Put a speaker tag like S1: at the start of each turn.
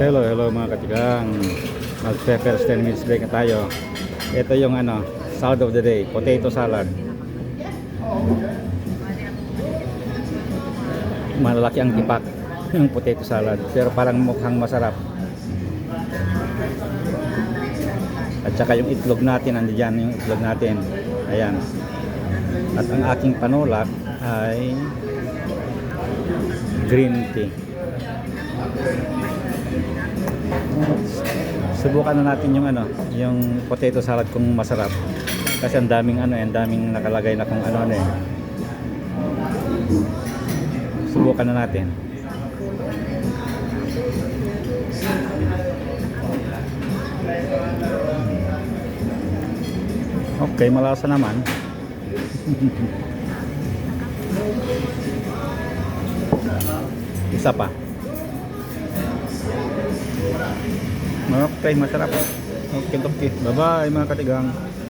S1: Hello, hello mga katigang. Mag first 10 minutes break na tayo. Ito yung ano, salad of the day, potato salad. Malalaki ang tipak yung potato salad, pero parang mukhang masarap. At saka yung itlog natin, nandiyan yung itlog natin. Ayan. At ang aking panulak ay green tea. Subukan na natin yung ano, yung potato salad kung masarap. Kasi ang daming ano, eh, ang daming nakalagay na kung ano ano eh. Subukan na natin. Okay, malasa naman. Isa pa. Okay, masarap. Okay, okay. Bye-bye mga katigang.